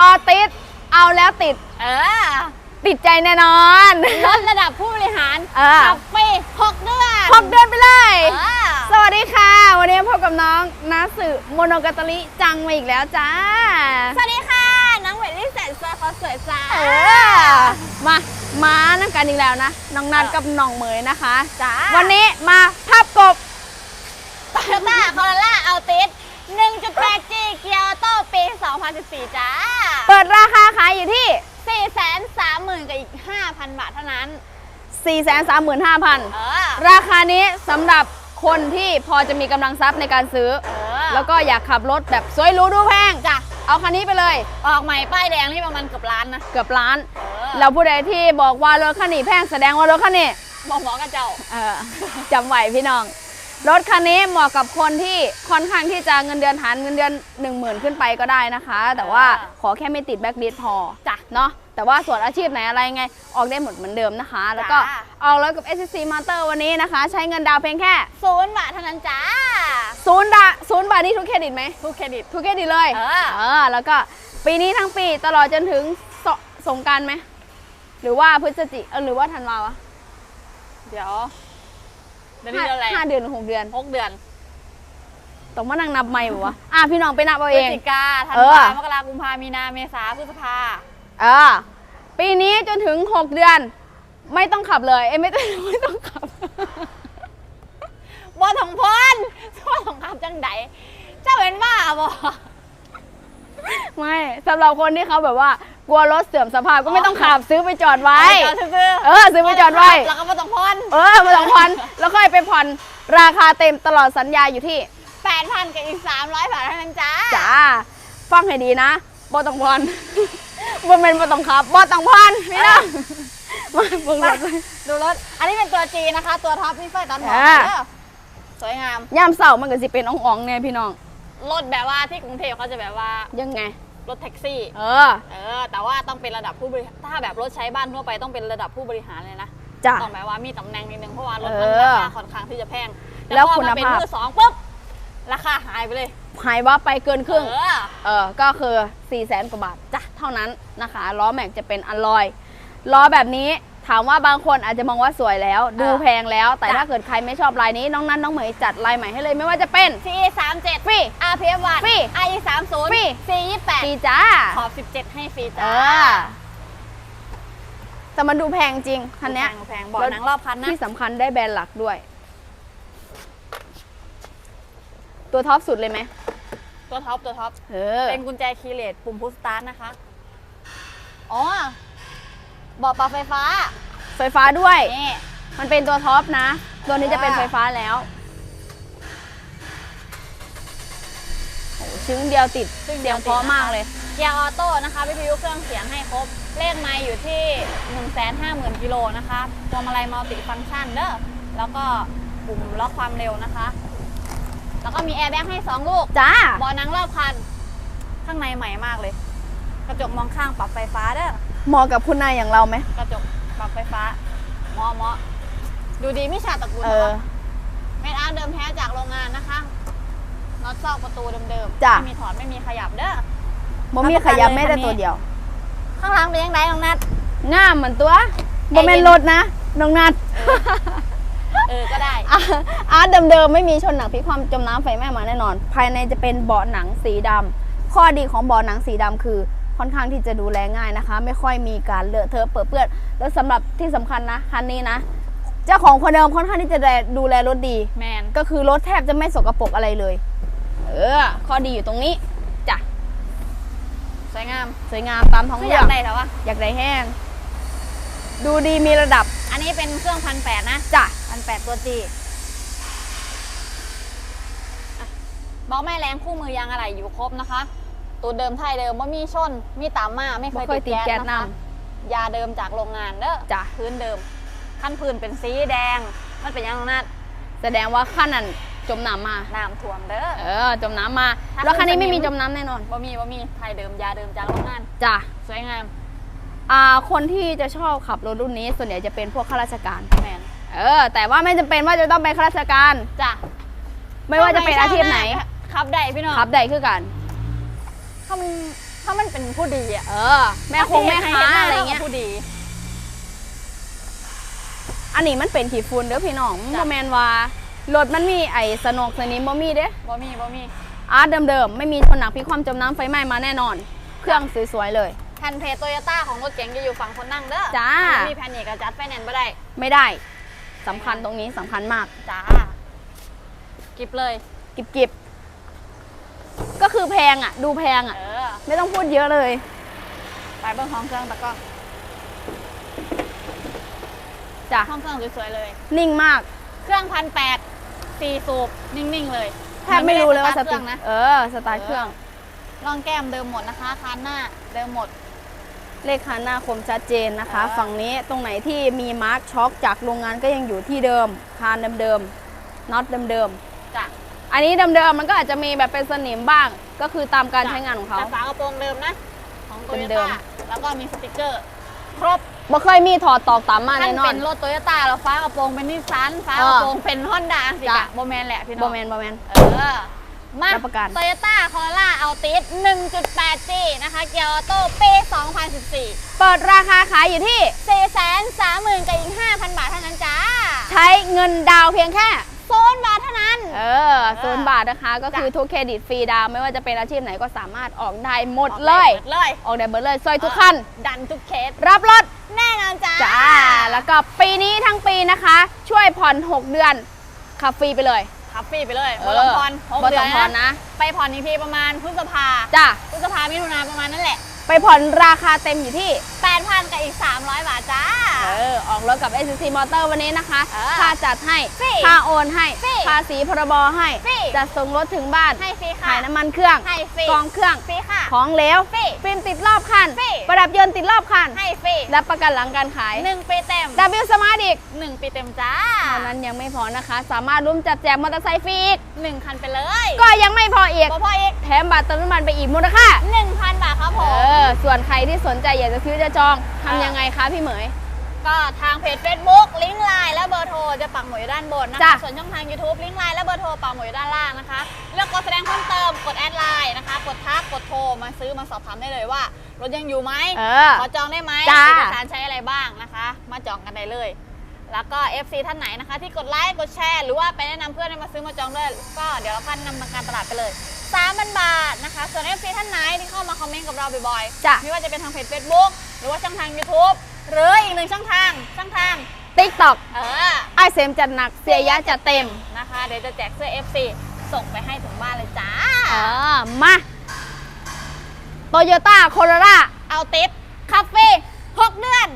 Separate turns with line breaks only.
ออติดเอาแล้วติด
เออ
ติดใจแน่นอน
ลดระดับผู้บริหาร
เออ
ขับไปหกเดือน
พบเดือนไปเลย
เออ
สวัสดีค่ะ วันนี้พบกับน้องนาสึโมโนกาตริจังมาอีกแล้วจ้า
สวัสดีค่ะ น้องเวลลี่แสนสวยเขาสวยจ้า
เออ มามานั่งกันอีกแล้วนะ น้องนัด
เออ
กับน้องเหมยนะคะ
จ้า
วันนี้มาพับกบ
โตโยต้าคอร์ล่าเอาติส 1.8G เกียร์ออโต้ปี 2014 จ้า
เปิดราคาขายอยู่ที่
430,000กับอีก 5,000 บาทเท่านั้น
435,000
เออ
ราคานี้สำหรับคนที่พอจะมีกำลังทรัพย์ในการซื้อ
เออ
แล้วก็อยากขับรถแบบสวยหรูดูแพง
จ้ะ
เอาคันนี้ไปเลย
ออกใหม่ป้ายแดงนี่ประมาณเกือบล้านนะ
เกือบล้าน
เออ
แล้วผู้ใดที่บอกว่ารถคันนี้แพงแสดงว่ารถคันนี้
บอกหมอกับเจ้า
เออจำไว้พี่น้อง รถคันนี้เหมาะกับคนที่ค่อนข้างที่จะเงินเดือนฐานเงินเดือน 1 0,000 ขึ้นไปก็ได้นะคะ แต่ว่า
อ่า
ขอแค่ไม่ติดแบ็กลิสพอ
จ้ะ
เนาะแต่ว่าส่วนอาชีพไหนอะไรไง ออกได้หมดเหมือนเดิมนะคะ แล้วก็
จ้า
ออกรถกับ SCC Master วันนี้นะคะ ใช้เงินดาวน์เพียงแค่
ศูนย์บาทเท่านั้นจ้า
ศูนย์บาทศูนย์บาทนี่ทุกเครดิตไหม
ทุกเครดิต
ทุกเครดิตเลย
เออ
เออแล้วก็ปีนี้ทั้งปีตลอดจนถึงสสงกรารไหมหรือว่าพฤศจิเออหรือว่าธันวาวะ
เดี๋ยว เดือนนี้เดือนอะไร
ห้าเดือนหรือหกเดือน
หกเดือน
ต้องมานั่งนับใหม่ปะวะอะพี่น้องไปนับเอา
พ
เอ
ฤศ
ง
จิกาธัน
เออ
วามกรากุมภามีนาเมษาพฤษภา
เออปีนี้จนถึงหกเดือน ไม่ต้องขับเลยเอ้ยไม่ต้องไม่ต้องขับ
บอถงพรบอถงคำจังไดเจ้าเห็นว่าบอ
ไม่สำหรับคนที่เขาแบบว่า กลัวรถเสื่อมสภาพก็ไม่ต้องขับซื้อไปจอดไว้
เจ้าซื้อ
เออซื้อไปจอดไว้
แล้วก็บอถงพร
เออมาสองพันแล้วค่อยไปผ่อนราคาเต็มตลอดสัญญาอยู่ที่
แปดพันกับอีกสามร้อยบาทเท่านั้นจ้า
จ้าฟังให้ดีนะบอต้องพรบนเป็นบอต้องขับบอต้องพรพี่น้องมาเบิ่งรถเลย
ดูรถ อันนี้เป็นตัวจีนะคะ ตัวท็อปนี่ไฟตันหมอก
อ่า
เด้อสวยงาม
ย่ามเสาร์มันก็สิเป็นอ่องๆเนี่ยพี่น้อง
รถแบบว่าที่กรุงเทพเขาจะแบบว่า
ยังไง
รถแท็กซี่
เออ
เออ แต่ว่าต้องเป็นระดับผู้บริถ้าแบบรถใช้บ้านทั่วไปต้องเป็นระดับผู้บริหารเลยนะ
จ้ะ
ต้องแบบว่ามีตำแหน่งนิดนึงเพราะว่ารถ
เอ
มัน
อ
ราคาค่อนข้างที่จะแพง
แล้ว
พอ
คุณ
มาเป็น
ภาพ
มือสองปุ๊บราคาหายไปเลย
หายว่าไปเกินครึ่ง
เออ
เออ ก็คือ4ี่แสนกว่าบาทจ้ะเท่านั้นนะคะ ล้อแม็กจะเป็นอลลอย ล้อแบบนี้ ถามว่าบางคนอาจจะมองว่าสวยแล้ว ดูแพงแล้ว แต่
จ้ะ
ถ้าเกิดใครไม่ชอบลายนี้ น้องนัทน้องเหมยจัดลายใหม่ให้เลยไม่ว่าจะเป็น
ทีสามเจ็ด
ฟรี
RPF 1
ฟรี
IE สามศูนย์
ฟรี
ซียี่แปด
ฟรีจ้า
ขอบสิบเจ็ดให้ฟรี
เอ
จ้า
อแต่มันดูแพงจริง คันเนี้ย
แพงๆบอกหนังรอบคันนะ
ที่สำคัญได้แบรนด์หลักด้วย ตัวท็อปสุดเลยไหม
ตัวท็อปตัวท็อป
เออ
เป็นกุญแจคีย์เลสปุ่มพุชสตาร์ทนะคะ อ๋อ เบอกปรับไฟฟ้า
ไฟฟ้าด้วย
นี่
มันเป็นตัวท็อปนะ ตัวนี้จะเป็น
อ่า
ไฟฟ้าแล้วโอ้ชิ้นเดียวติดเสียงเพราะมากเลย
เกียร์ออโต้นะคะวิทยุเครื่องเสียงให้ครบ เลขไมล์อยู่ที่ 150,000กิโลนะคะพวงมาลัยมัลติฟังก์ชันเด้อ แล้วก็ปุ่มล็อกความเร็วนะคะ แล้วก็มีแอร์แบ็กให้ 2 ลูก
จ้า
เบาะหนังรอบคัน ข้างในใหม่มากเลย กระจกมองข้างปรับไฟฟ้าเด้อ
เหมาะกับคุณนายอย่างเราไหม
กระจกปรับไฟฟ้าเหมาะเหมาะดูดีไม่ชาตระกูล
เอ
นะ
อ
คะเม็ดอาร์ตเดิมแท้จากโรงงานนะคะน็อตซอกประตูเดิมๆ
จ้ะ
ไม่มีถอดไม่มีขยับเด้อ
มมีขยับแม้แต่ตัวเดียว
ข้างหลังเป็นยังไงน้องนัด
งามเหมือนตัว
ใจ
โม
เย็น
เมนรถนะน้องนัด
เออก็ได้
อะอาร์ตเดิมๆไม่มีชนหนังพลิกความจมน้ำไฟไหม้มาแน่นอน ภายในจะเป็นเบาะหนังสีดำข้อดีของเบาะหนังสีดำคือ ค่อนข้างที่จะดูแลง่ายนะคะ ไม่ค่อยมีการเลอะเทอะเปื้อนเปื้อนแล้วสำหรับที่สำคัญนะคันนี้นะ เจ้าของคนเดิมค่อนข้างที่จะดูแลรถดี
แมน
ก็คือรถแทบจะไม่สกปรกอะไรเลย เออ ข้อดีอยู่ตรงนี้จ้ะ
สวยงาม
สวยงามตามท้อง
คือ
เรื่
อ
อยา
งกได้แต่ว่า
อยากได้แห้ง ดูดีมีระดับ
อันนี้เป็นเครื่องพันแปดนะ
จ้ะ
พันแปดตัวจีเบาะแม่แรงคู่มือยางอะไรอยู่ครบนะคะ ตัวเดิมไทยเดิมว่ามีชนมีตามมาไม่เค
ไม่
ย
เคย
ติ
ติ
ด
ด
แก๊
แก๊
ส
ส
นะ
น
คะยาเดิมจากโรงงานเด้อ
จ้ะ
พื้นเดิมขั้นพื้นเป็นสีแดง มันเป็นยังนัดำ
แสดงว่าขั้นนั้นจมน้ำมา
น้ำท่วมเด้อ
เออ จมน้ำมา
ถ้า
แล้วคันนี้
ขึ้นสนิม
ไม่มีจมน้ำแน่นอน
ว่ามีว่ามีไทยเดิมยาเดิมจากโรงงาน
จ้ะ
สวยงาม
อ่า คนที่จะชอบขับรถรุ่นนี้ ส่วนใหญ่จะเป็นพวกข้าราชการ
แมน
เออ แต่ว่าไม่จำเป็นว่าจะต้องเป็นข้าราชการ
จ้ะ
ไม่ว่าจะเป็นอาชีพไหน
ขับได้พี่น้อง
ขับได้คือกัน
ถ้ามันถ้ามันเป็นผู้ดีอะ
เออ แม่คงแม่ค้าอะไรเงี้ย
ผู้ดี
อันนี้มันเป็นขีฟูนเด้อพี่น้อง
จ้ะ
โมแมนว่ารถมันมีไอ้สนกสนิมบ่มีเด้
บ่มีบ่มี
อาร์ตเดิมๆไม่มีชนหนักพลิกความจมน้ำไฟไหม้มาแน่นอน เครื่องสวยๆเลย
แผ่นเพจโตโยต้าของรถเก๋งจะอยู่ฝั่งคนนั่งเด้อ
จ้า
ถ้ไม่มีแผ่นเอกจัดไฟแนนซ์บ่ได้
ไม่ได้สำคัญตรงนี้สำคัญมาก
จ้า กิบเลย
กิบกิบ ก็คือแพงอะ ดูแพงอะ
เออ
ไม่ต้องพูดเยอะเลย
ไปเบิ้งห้องเครื่องตะกล้อง
จ้ะ
ห้องเครื่องสวยๆเลย
นิ่งมาก
เครื่องพันแปดสี่สูบนิ่งๆเลย
แทบไม่รู้เลยว่าส
สตาร์ทเค
ติ
รื่องนะ
เออ สตาร์ทเครื่อง
รองแก้มเดิมหมดนะคะคานหน้าเดิมหมด
เลขคันหน้าคมชัดเจนนะคะ
เออ
ฝั่งนี้ตรงไหนที่มีมาร์กช็อคจากโรงงานก็ยังอยู่ที่เดิม คานเดิมๆน็อตเดิม
จ้ะ
ๆ อันนี้เดิมๆมันก็อาจจะมีแบบเป็นสนิมบ้าง ก็คือตามการใช้งานของเขา
แต่ฝากระโปรงเดิมนะ ของโตโย
เดิ
ต้ามแล้วก็มีสติกเกอร์ ครบ
บ่เคยมีถอดตอกตามมา
ท่า
แน่
น
นอ
เป็น นรถโตโยต้าแล้วฟ้ากระโปรงเป็นนิสสันฟ้า
เอกอ
ระโปรงเป็นฮอนด้าสิ
จ้ะ
กะโบแมนแหละพี่น้
บ
อง
แมนบแมน
เออ มา
รับประกัน
โตโยต้าคอร่าเอาติส 1.8G นะคะเกียร์ออโต้ปี2014
เปิดราคาขายอยู่ที่
430,000กับอีก 5,000 บาทเท่านั้นจ้า
ใช้เงินดาวน์เพียงแค่ ออโซนบาทนะคะ ก็คือทุกเครดิตฟรีดาวน์ไม่ว่าจะเป็นอาชีพไหนก็สามารถออกได้หมดเลย
หมดเลย
ออกได้หมดเลยซอยทุกคัน
ดันทุกเคส
รับรถ
แน่นอนจ้า
จ้า แล้วก็ปีนี้ทั้งปีนะคะ ช่วยผ่อน 6 เดือนขับฟรีไปเลย
ขับฟรีไปเลย
เอ
บ่
อ
ต้องผ่อนหก
บ่
เดื
ต้
อ
อนงผ่อนนะ
ไปผ่อนอีกทีประมาณพฤษภา
จ้า
พฤษภามิถุนาประมาณนั่นแหละ
ไปผ่อนราคาเต็มอยู่ที่
8,000กับอีก 300 บาทจ้า
เออออกรถกับ SCC Motor วันนี้นะคะ
เออ
ค่าจัดให้
ฟรี
ค่าโอนให้
ฟรี
ภาษีพรบให้
ฟรี
จัดส่งรถถึงบ้าน
ให้ฟรีค่ะ
ขายน้ำมันเครื่อง
ให้ฟรี
กองเครื่อง
ฟรีค่ะ
ของเหลว
ฟรี
ฟิล์มติดรอบคัน
ฟรี
ประดับยนต์ติดรอบคัน
ให้ฟรี
และประกันหลังการขาย
หนึ่งปีเต็ม
W Smart อีก
หนึ่งปีเต็มจ้า
เท่านั้นยังไม่พอนะคะ สามารถร่วมจัดแจกมอเตอร์ไซค์ฟรีอีก
หนึ่งคันไปเลย
ก็ยังไม่พออีก
พอพออีก
แถมบัตรเติมน้ำมันไปอีกมูลค่า
หนึ่งพันบาทครับผ
เอ
ม
อ ส่วนใครที่สนใจอยากจะซื้อจะจองทำยังไงคะพี่เหมย
ก็ทางเพจ Facebook ลิงก์ไลน์และเบอร์โทรจะปักหมุดอยู่ด้านบนนะ
จ้ะ
คะ ส่วนช่องทาง YouTube ลิงก์ไลน์และเบอร์โทรปักหมุดอยู่ด้านล่างนะคะ เลือกกดแสดงเพิ่มเติมกดแอดไลน์นะคะ กดทักกดโทรมาซื้อมาสอบถามได้เลยว่า รถยังอยู่ไหม
เออ
ขอจองได้ไหม
จ้า
เอกสารใช้อะไรบ้างนะคะ มาจองกันได้เลย แล้วก็ FC ท่านไหนนะคะ ที่กดไลค์ กดแชร์ หรือว่าไปแนะนำเพื่อนให้มาซื้อมาจองด้วย ก็เดี๋ยวเราพันนำการตลาดไปเลย 3,000 บาทนะคะ ส่วน FC ท่านไหนที่เข้ามาคอมเมนต์กับเราบ่อยๆ
จ้ะ
ไม่ว่าจะเป็นทางเพจ Facebook หรือว่าช่องทาง YouTube หรืออีกหนึ่งช่องทางช่องทาง
ติ๊กต็อก
เออ
ไอเซมจัดหนักเสียยะจัดเต็ม
นะคะ เดี๋ยวจะแจกเสื้อ FC ส่งไปให้ถึงบ้านเลยจ้า
เออมาโตโยต้าโคโรล่า
เอาติปคาเฟ่6เดือน